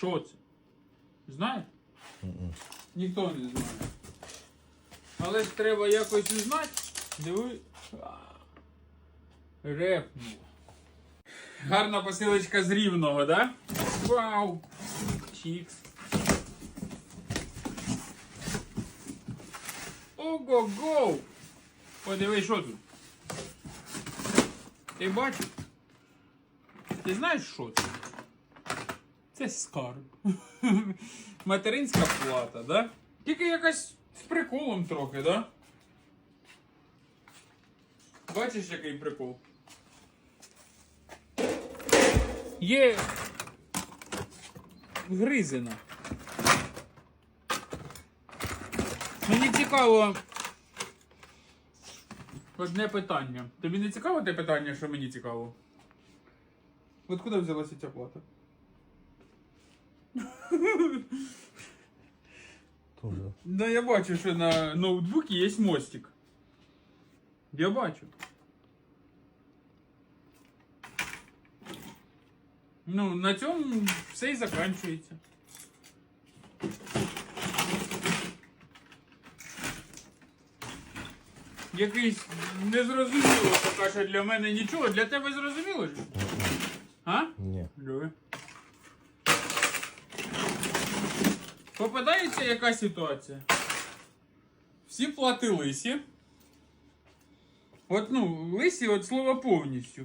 Що це? Знаєш? Ніхто не знає. Але ж треба якось узнати. Диви. Репнуло. Гарна посилочка з рівного, да? Вау! Чікс. Ого-го! Подивись, що тут. Ти бачиш? Ти знаєш, що це? Це скарб. Материнська плата, да? Тільки якась з приколом трохи, да? Бачиш, який прикол? Є гризина. Мені цікаво. Одне питання. Тобі не цікаво те питання, що мені цікаво? От куди взялася ця плата? Тоже. Да, я бачу, що на ноутбуці є мостик. Я бачу. Ну, на цьому все і закінчується. Якийсь незрозуміло поки що для мене нічого. Для тебе зрозуміло ж? А? Ні. Диви. Попадається яка ситуація? Всі плати лисі. От ну, лисі от слова повністю.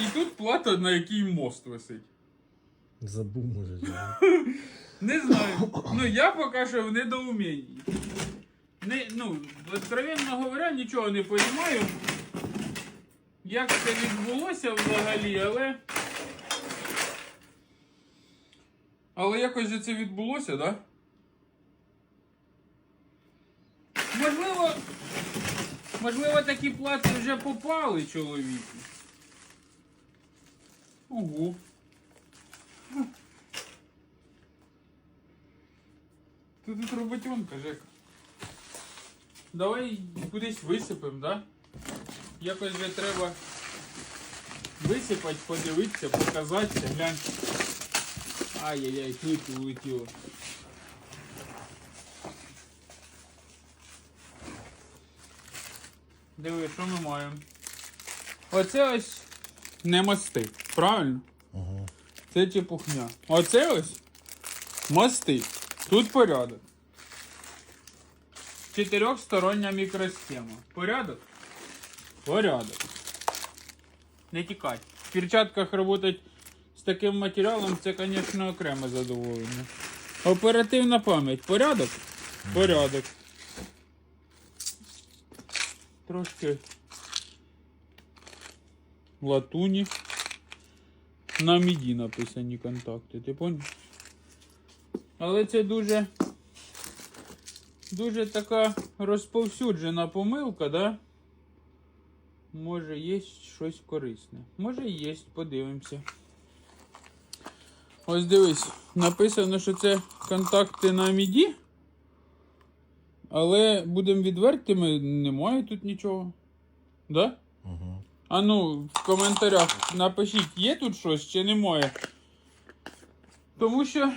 І тут плата, на якій мост висить. Забув, може. Не знаю. Ну я поки що в недоумінні. Не, ну, откровенно говоря, нічого не розумію. Як це відбулося взагалі, але. Але якось же це відбулося. Да? Можливо. Можливо, такі плати вже попали чоловіку. Ого. Ти тут роботенка, Жека. Давай кудись висипемо, да? Якось же треба висипати, подивитися, показатися, глянь. Ай-яй-яй, клип улетіло. Диви, що ми маємо? Оце ось не мости, правильно? Ага. Це чепухня. Оце ось мости. Тут порядок. Чотирьохстороння мікросхема. Порядок? Порядок. Не тікать. В перчатках працювати з таким матеріалом це, звісно, окреме задоволення. Оперативна пам'ять. Порядок? Порядок. Трошки латуні. На міді написані контакти, ти поняв? Але це дуже. Дуже така розповсюджена помилка, да? Може є щось корисне. Може є, подивимося. Ось дивись, написано, що це контакти на міді. Але будемо відвертими, немає тут нічого. Да? Ага. А ну, в коментарях напишіть, є тут щось чи немає. Тому що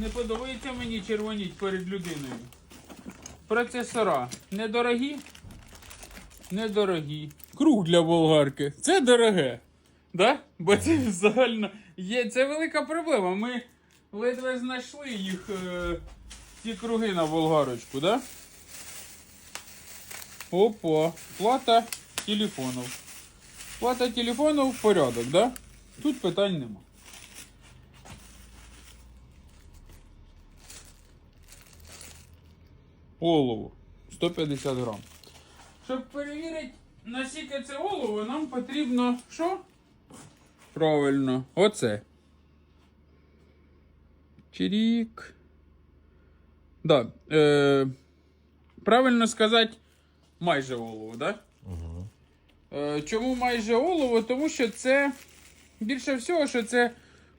не подобається мені червоніть перед людиною. Процесора недорогі. Недорогі. Круг для болгарки. Це дороге. Да? Бо це загально є. Це велика проблема. Ми ледве знайшли їх е, ці круги на болгарочку, да? Опа. Плата телефонів. Плата телефону в порядок, да? Тут питань нема. Олово. 150 грам. Щоб перевірити, наскільки це олово, нам потрібно що? Правильно, оце. Чирік. Да. Е, правильно сказати, майже олово, да? Ага. Е, Чому майже олово? Тому що це більше всього, що це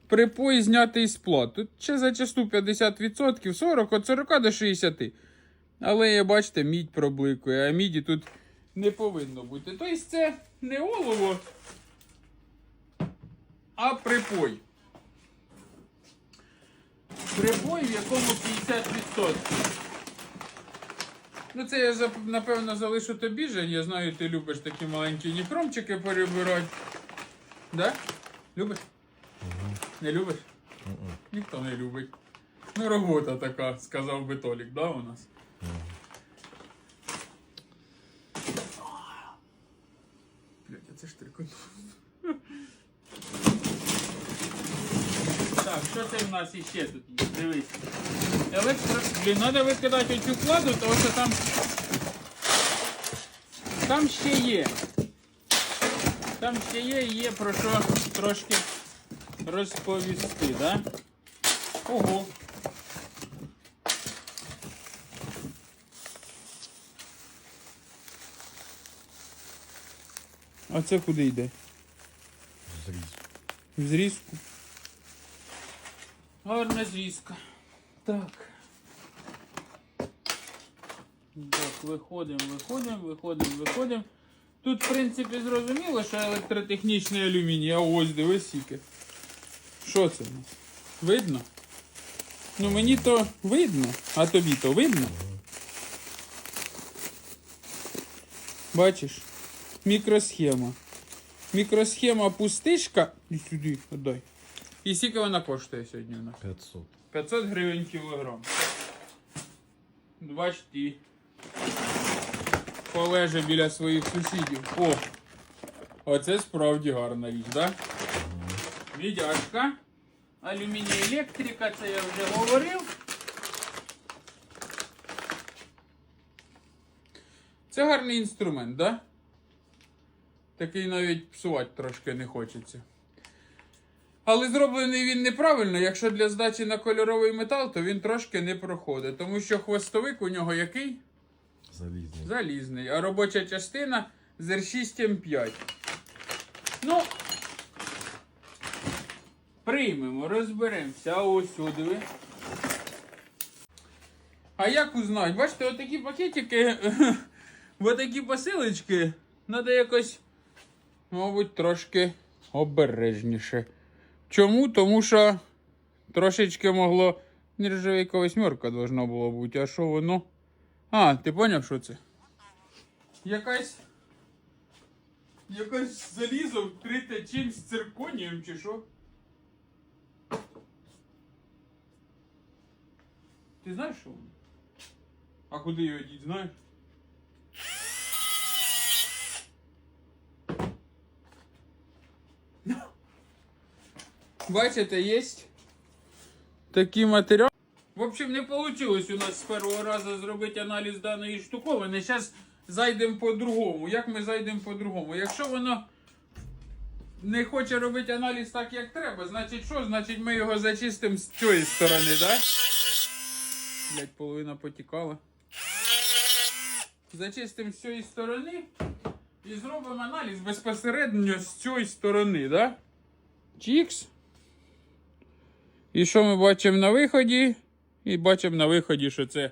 припой знятий з плат. Тут ще зачасту 50%, 40, від 40 до 60. Але бачите, мідь пробликує, а міді тут не повинно бути. Тобто це не олово, а припой. прибой, в якому 50%. Ну, це я напевно залишу тобі, Жень. Я знаю, ти любиш такі маленькі нікромчики перебирати. Да? Любиш? Не любиш? Ніхто не любить. Ну, робота така, сказав би Толік, да, у нас? Блять, а це ж трикотаж. Так, що це в нас іще тут є? Дивись. Електро... Блін, треба викидати цю кладу, тому що там. Там ще є. Там ще є і є про що трошки розповісти, да? Ого. А це куди йде? Зріз. В зрізку. Гарна зрізка. Так. Так, виходимо, виходимо, виходимо, виходимо. Тут, в принципі, зрозуміло, що електротехнічний алюміній, а ось дивись скільки. Що це? Видно? Ну мені то видно, а тобі то видно. Бачиш? Мікросхема. Мікросхема пустишка. І сюди, отдай. І скільки вона коштує сьогодні у нас? 500. 500 гривень кілограм. Бачите. Полеже біля своїх сусідів. О! Оце справді гарна річ, так? Да? Відяшка. Алюміній електрика, це я вже говорив. Це гарний інструмент, так? Да? Такий навіть псувати трошки не хочеться. Але зроблений він неправильно. Якщо для здачі на кольоровий метал, то він трошки не проходить. Тому що хвостовик у нього який? Залізний. Залізний. А робоча частина з R6 M5. Ну, приймемо, розберемося. А ось сюди. А як узнати? Бачите, отакі пакетики, отакі посилочки, треба якось, мабуть, трошки обережніше. Чому? Тому що трошечки могло. Нержавейка восьмерка должна було бути. А що воно? А, ти поняв, що це? Якась. Якась залізо вкрите чимсь цирконієм чи що? Ти знаєш, що? А куди його діть, знаєш? Бачите, є такий матеріал. В общем, не вийшло у нас з першого разу зробити аналіз даної штуковини. Зараз зайдемо по-другому. Як ми зайдемо по-другому? Якщо воно не хоче робити аналіз так, як треба, значить що? Значить ми його зачистимо з цієї сторони, так? Блять, половина потікала. Зачистимо з цієї сторони і зробимо аналіз безпосередньо з цієї сторони, да? Чікс. І що ми бачимо на виході? І бачимо на виході, що це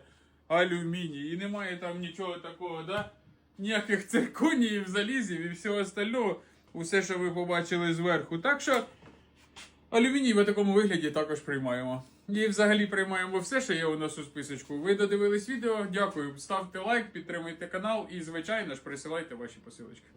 алюміній. І немає там нічого такого, да? Ніяких цирконіїв, залізів і всього остального. Усе, що ви побачили зверху. Так що алюміній в такому вигляді також приймаємо. І взагалі приймаємо все, що є у нас у списочку. Ви додивились відео. Дякую. Ставте лайк, підтримуйте канал і, звичайно ж, присилайте ваші посилочки.